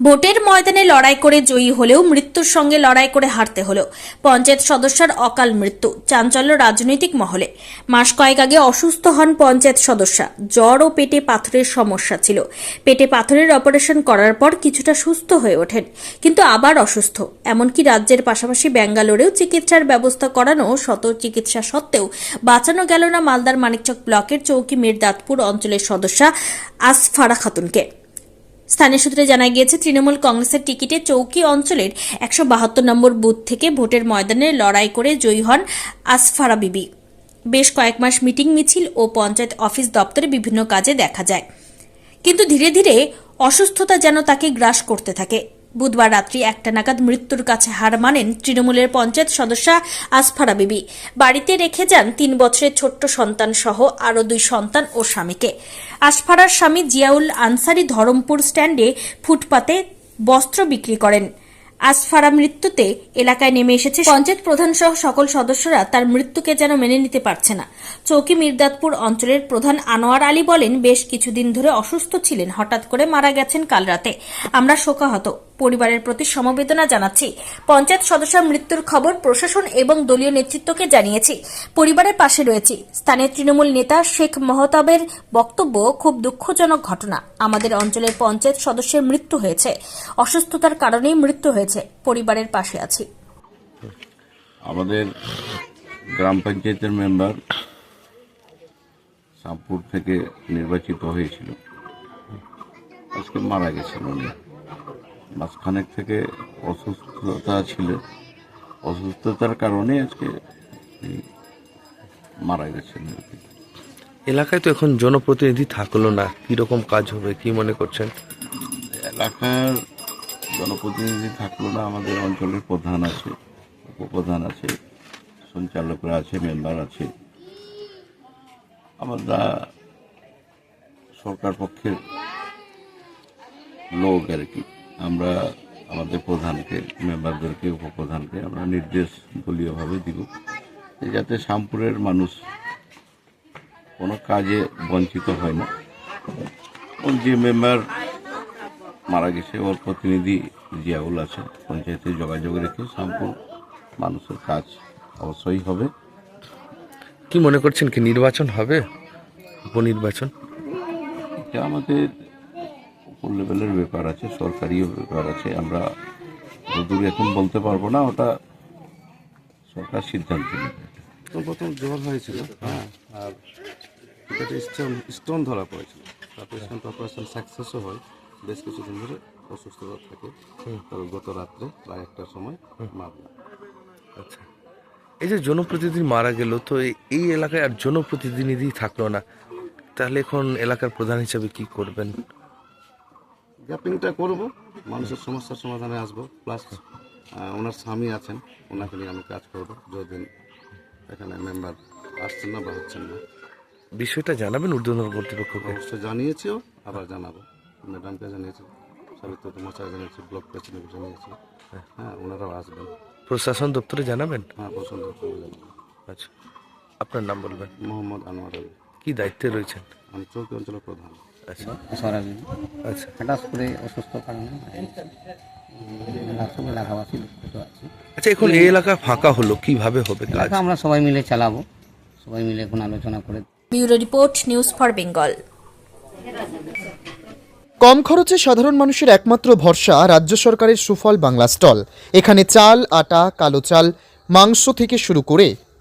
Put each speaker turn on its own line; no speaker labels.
ভোটের ময়দানে লড়াই করে জয়ী হলেও মৃত্যুর সঙ্গে লড়াই করে হারতে হলো পঞ্চায়েত সদস্যের অকাল মৃত্যু, চাঞ্চল্য রাজনৈতিক মহলে। মাস কয়েক আগে অসুস্থ হন পঞ্চায়েত সদস্যা। জ্বর ও পেটে পাথরের সমস্যা ছিল। পেটে পাথরের অপারেশন করার পর কিছুটা সুস্থ হয়ে ওঠেন, কিন্তু আবার অসুস্থ। এমনকি রাজ্যের পাশাপাশি ব্যাঙ্গালোরেও চিকিৎসার ব্যবস্থা করানো শত চিকিৎসা সত্ত্বেও বাঁচানো গেল না মালদার মানিকচক ব্লকের চৌকি মির্দাতপুর অঞ্চলের সদস্যা আসফারা খাতুনকে। স্থানীয় সূত্রে জানা গিয়েছে, তৃণমূল কংগ্রেসের টিকিটে চৌকি অঞ্চলের একশো বাহাত্তর নম্বর বুথ থেকে ভোটের ময়দানে লড়াই করে জয়ী হন আসফারা বিবি। বেশ কয়েক মাস মিটিং, মিছিল ও পঞ্চায়েত অফিস দপ্তরে বিভিন্ন কাজে দেখা যায়। কিন্তু ধীরে ধীরে অসুস্থতা যেন তাকে গ্রাস করতে থাকে। বুধবার রাত্রি একটা নাগাদ মৃত্যুর কাছে হার মানেন তৃণমূলের পঞ্চায়েত সদস্যা আসফারা বিবি। বাড়িতে রেখে যান তিন বছরের ছোট্ট সন্তান সহ আরও দুই সন্তান ও স্বামীকে। আসফারার স্বামী জিয়াউল আনসারি ধরমপুর স্ট্যান্ডে ফুটপাতে বস্ত্র বিক্রি করেন। আসফারা মৃত্যুতে এলাকায় নেমে এসেছে পঞ্চায়েত প্রধান সহ সকল সদস্যরা। তার মৃত্যুকে যেন মেনে নিতে পারছে না। চৌকি মির্দাতপুর অঞ্চলের প্রধান আনোয়ার আলী বলেন, বেশ কিছুদিন ধরে অসুস্থ ছিলেন। হঠাৎ করে মারা গেছেন কাল রাতে। আমরা শোকাহত। পরিবারের প্রতি সমবেদনা জানাচ্ছি। পঞ্চায়েত সদস্যের মৃত্যুর খবর প্রশাসন এবং দলীয় নেতৃত্বকে জানিয়েছি। পরিবারের পাশে রয়েছি। স্থানীয় তৃণমূল নেতা শেখ মহতাবের বক্তব্য খুব দুঃখজনক ঘটনা। আমাদের অঞ্চলের পঞ্চায়েত সদস্যের মৃত্যু হয়েছে। অসুস্থতার কারণেই মৃত্যু হয়েছে। পরিবারের পাশে আছি।
আমাদের গ্রাম পঞ্চায়েতের মেম্বার শামপুর থেকে নির্বাচিত হয়েছিল। আজকে মারা গেছেন উনি। মাঝখানেক থেকে অসুস্থতা ছিল। অসুস্থতার কারণে আজকে মারা গেছেন আর কি।
এলাকায় তো এখন জনপ্রতিনিধি থাকল না। কীরকম কাজ হবে কি মনে করছেন?
এলাকার জনপ্রতিনিধি থাকল না আমাদের অঞ্চলের প্রধান আছে উপপ্রধান আছে সঞ্চালকরা আছে মেম্বার আছে। আমরা সরকার পক্ষের লোক আর কি। আমরা আমাদের প্রধানকে মেম্বারদেরকে উপপ্রধানকে আমরা নির্দেশ দলীয়ভাবে দিব যাতে শামপুরের মানুষ কোনো কাজে বঞ্চিত হয় না। যে মেম্বার মারা গেছে ওর প্রতিনিধি জিয়াউল আছে পঞ্চায়েতে যোগাযোগ রেখে শ্যামপুর মানুষের কাজ অবশ্যই হবে।
কি মনে করছেন কি নির্বাচন হবে? উপনির্বাচন?
এটা আমাদের উপর লেভেলের ব্যাপার আছে সরকারিও ব্যাপার আছে আমরা দূর এখন বলতে পারব না ওটা সরকার সিদ্ধান্ত নেবে।
প্রথম প্রথম জ্বর হয়েছিল হ্যাঁ আর পেটে স্টোন স্টোন ধরা পড়েছিল। তারপরে স্টোন অপারেশন সাকসেসও হয় বেশ কিছুদিন ধরে অসুস্থতা থাকে। তবে গত রাত্রে প্রায় একটার সময় মারলাম
আচ্ছা। এই যে জনপ্রতিনিধি মারা গেল তো এই- এই এলাকায় আর জনপ্রতিনিধি থাকল না। তাহলে এখন এলাকার প্রধান হিসাবে কি করবেন?
গ্যাপিংটা করব মানুষের সমস্যার সমাধানে আসব প্লাস ওনার স্বামী আছেন ওনাকে নিয়ে আমি কাজ করব যতদিন এখানে মেম্বার আসছেন না বা হচ্ছেন না।
বিষয়টা জানাবেন ঊর্ধ্বতন কর্তৃপক্ষকে
অবশ্যই জানিয়েছিও আবার জানাব। ম্যাডামকে জানিয়েছি সাবিত্র মশাই জানিয়েছি ব্লক প্রেসিডেন্ট জানিয়েছি। হ্যাঁ ওনারাও আসবেন।
প্রশাসন দপ্তরে জানাবেন?
হ্যাঁ পছন্দ করে জানাব।
আচ্ছা। আপনার নাম বলবেন?
মোহাম্মদ আনোয়ার আলী।
কি দায়িত্বে রয়েছেন?
আমি চৌকি অঞ্চলের প্রধান।
আচ্ছা। আচ্ছা।
হঠাৎ করে অসুস্থ কারণে সব এলাকাবাসী দুঃখিত আছি
আচ্ছা এখন এই এলাকা ফাঁকা হলো কীভাবে হবে কাজ
আমরা সবাই মিলে চালাবো। সবাই মিলে এখন আলোচনা করে
bureau report news for Bengal.
কম খরচে সাধারণ মানুষের একমাত্র ভরসা রাজ্য সরকারের সুফল বাংলা স্টল। এখানে চাল আটা কালো চাল মাংস থেকে শুরু করে